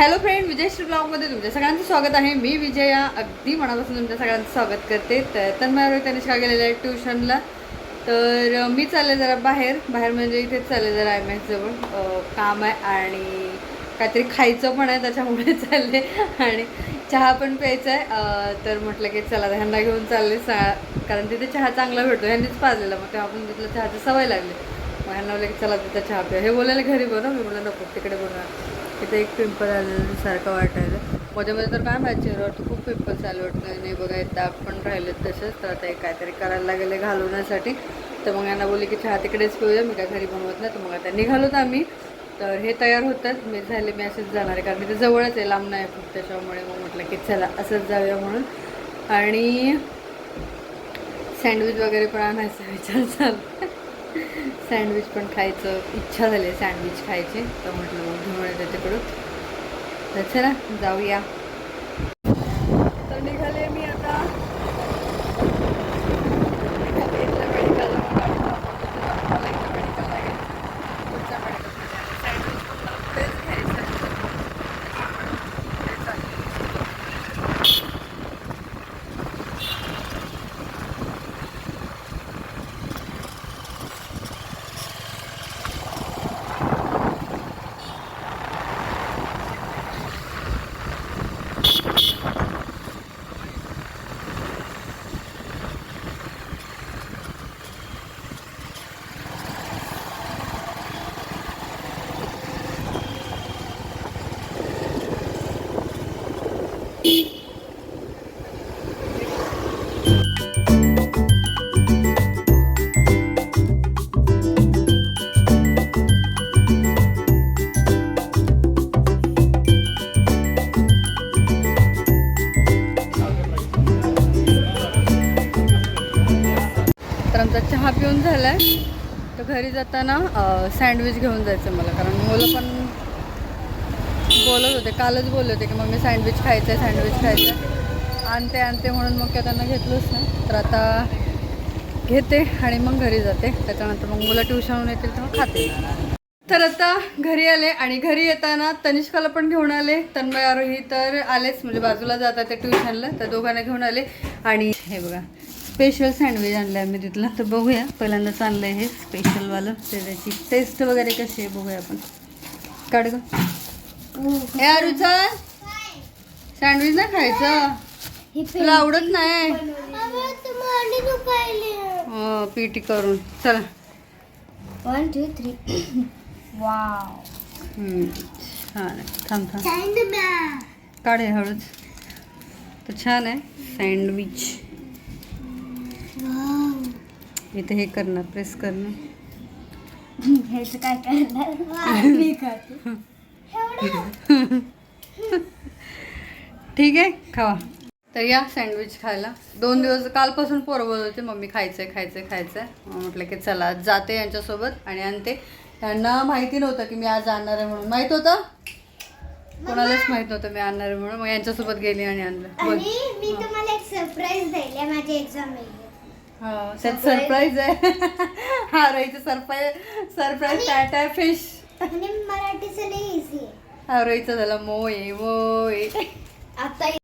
Hello friend विजयश्री ब्लॉगमध्ये तुमच्या सगळ्यांचं स्वागत आहे. मी विजया अगदी मनापासून तुमच्या सगळ्यांचं स्वागत करते. तर तन्मय तनिष्का गेलेलं आहे ट्युशनला तर मी चालले जरा बाहेर. बाहेर म्हणजे इथेच चालले जरा एम एस जवळ. काम आहे आणि काहीतरी खायचं पण आहे त्याच्यामुळे चालले. आणि चहा पण प्यायचा आहे. तर म्हटलं की चला ह्यांना घेऊन चालले सा कारण तिथे चहा चांगला भेटतो. ह्यांनीच पाजलेला. मग तेव्हा पण तिथलं चहाची सवय लागली. मग ह्यांना बोलले की चला तिथं चहा प्या. हे बोलायला घरी बनव. मी बोललं नको तिकडे बनवा. इथे एक पिंपल आलेलं सारखं वाटायला मध्ये मध्ये तर काय माहिती चेहऱ्यावर खूप पिंपल्स आले वाटतं. नाही बघा एक दाग पण राहिले तसेच. तर आता एक काहीतरी करायला लागेल घालवण्यासाठी. तर मग यांना बोलले की चहा तिकडेच पिऊया मी काय घरी बनवत नाही. तर मग आता निघालोत आम्ही. तर हे तयार होतात. मी झाले मी असेच जाणार आहे. कारण ते जवळच आहे लांब नाही खूप. त्याच्यामुळे मग म्हटलं की चला असंच जाऊया म्हणून. आणि सँडविच वगैरे पण आणायचा विचार चालू सँडविच पण खायचं. इच्छा झाली आहे सँडविच खायची. तर म्हटलं मग घेऊन तर चला जाऊया तर निघाले मी आता निघाले इथल्या मेडिकलला. मला इथलं मेडिकल आहे. पुढच्या मेडिकलमध्ये सँडविच पण मला पुढेच घ्यायचं आहे. तेच आहे. तर आमचा चहा पिऊन झाला आहे तर घरी जाताना सँडविच घेऊन जायचं मला कारण मुलं पण बोलत होते कालच बोलले होते की मग मी सँडविच खायचं आहे सँडविच खायचं आणते आणते म्हणून मग काय त्यांना घेतलंच नाही. तर आता घेते आणि मग घरी जाते. त्याच्यानंतर मग मुलं ट्युशनहून येतील तेव्हा खाते. तर आता घरी आले आणि घरी येताना तनिष्काला पण घेऊन आले. तन्मय आरोही तर आलेच. म्हणजे बाजूला जातात ते ट्युशनला तर दोघांना घेऊन आले. आणि हे बघा स्पेशल सँडविच आणलं आहे आम्ही तिथलं. तर बघूया. पहिल्यांदाच आणलं आहे हे स्पेशलवालं तर त्याची टेस्ट वगैरे कशी आहे बघूया आपण. काढ गं. हे आरुचा सँडविच नाही खायचं? तुला आवडत नाही? हो पीटी करून. चला. वन टू थ्री छान थांब थांब. काढ हळूच तर छान आहे. सँडविच इथे हे करणार प्रेस करणार. काय करणार? ठीक आहे खावा. तर या सँडविच खायला. दोन दिवस कालपासून पोरं बोलत होते मम्मी खायचंय खायचंय खायचंय. म्हटलं की चला जाते यांच्यासोबत आणि आणते. त्यांना माहिती नव्हतं की मी आज आणणार आहे म्हणून. माहीत होतं? कोणालाच माहीत नव्हतं मी आणणार आहे म्हणून. मग यांच्यासोबत गेली आणि आणलं. मी तुम्हाला एक सरप्राईज द्यायला माझी एक्झाम हा, त्यात सरप्राईज आहे. हा राईचं सरप्राईज सरप्राईज टाटा फिश आणि मराठीचं लई इझी आहे. राईचं झालं मोये मोये. आता